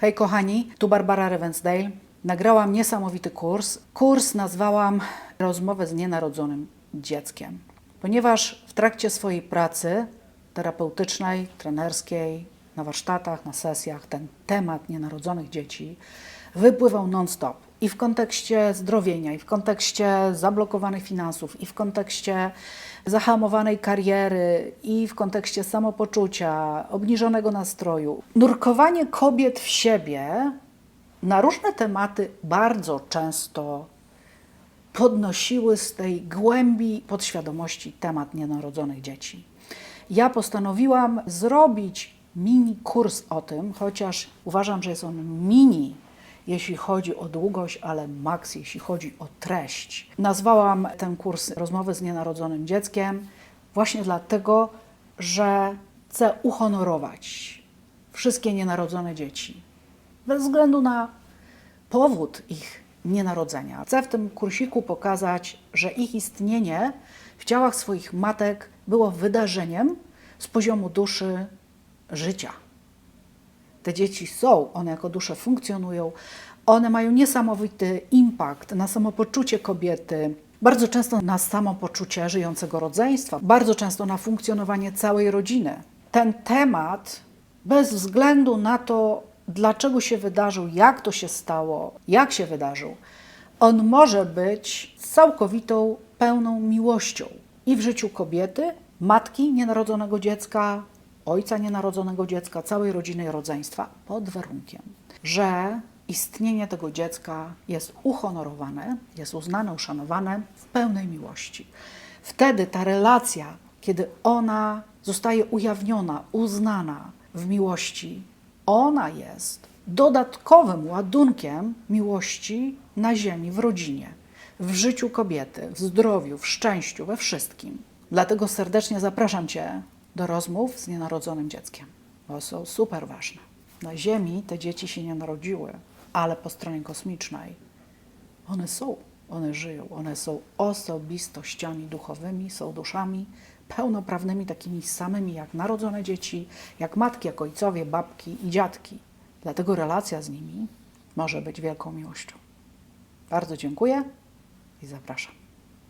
Hej kochani, tu Barbara Ravensdale. Nagrałam niesamowity kurs. Kurs nazwałam Rozmowę z nienarodzonym dzieckiem, ponieważ w trakcie swojej pracy terapeutycznej, trenerskiej, na warsztatach, na sesjach ten temat nienarodzonych dzieci wypływał non-stop. I w kontekście zdrowienia, i w kontekście zablokowanych finansów, i w kontekście zahamowanej kariery, i w kontekście samopoczucia, obniżonego nastroju. Nurkowanie kobiet w siebie na różne tematy bardzo często podnosiły z tej głębi podświadomości temat nienarodzonych dzieci. Ja postanowiłam zrobić mini kurs o tym, chociaż uważam, że jest on mini, jeśli chodzi o długość, ale maks, jeśli chodzi o treść. Nazwałam ten kurs Rozmowy z nienarodzonym dzieckiem właśnie dlatego, że chcę uhonorować wszystkie nienarodzone dzieci. Bez względu na powód ich nienarodzenia. Chcę w tym kursiku pokazać, że ich istnienie w ciałach swoich matek było wydarzeniem z poziomu duszy życia. Te dzieci są, one jako dusze funkcjonują, one mają niesamowity impact na samopoczucie kobiety, bardzo często na samopoczucie żyjącego rodzeństwa, bardzo często na funkcjonowanie całej rodziny. Ten temat, bez względu na to, dlaczego się wydarzył, jak to się stało, jak się wydarzył, on może być całkowitą, pełną miłością i w życiu kobiety, matki nienarodzonego dziecka, ojca nienarodzonego dziecka, całej rodziny i rodzeństwa, pod warunkiem, że istnienie tego dziecka jest uhonorowane, jest uznane, uszanowane w pełnej miłości. Wtedy ta relacja, kiedy ona zostaje ujawniona, uznana w miłości, ona jest dodatkowym ładunkiem miłości na ziemi, w rodzinie, w życiu kobiety, w zdrowiu, w szczęściu, we wszystkim. Dlatego serdecznie zapraszam Cię do rozmów z nienarodzonym dzieckiem, bo są super ważne. Na Ziemi te dzieci się nie narodziły, ale po stronie kosmicznej one są, one żyją, one są osobistościami duchowymi, są duszami pełnoprawnymi, takimi samymi jak narodzone dzieci, jak matki, jak ojcowie, babki i dziadki. Dlatego relacja z nimi może być wielką miłością. Bardzo dziękuję i zapraszam.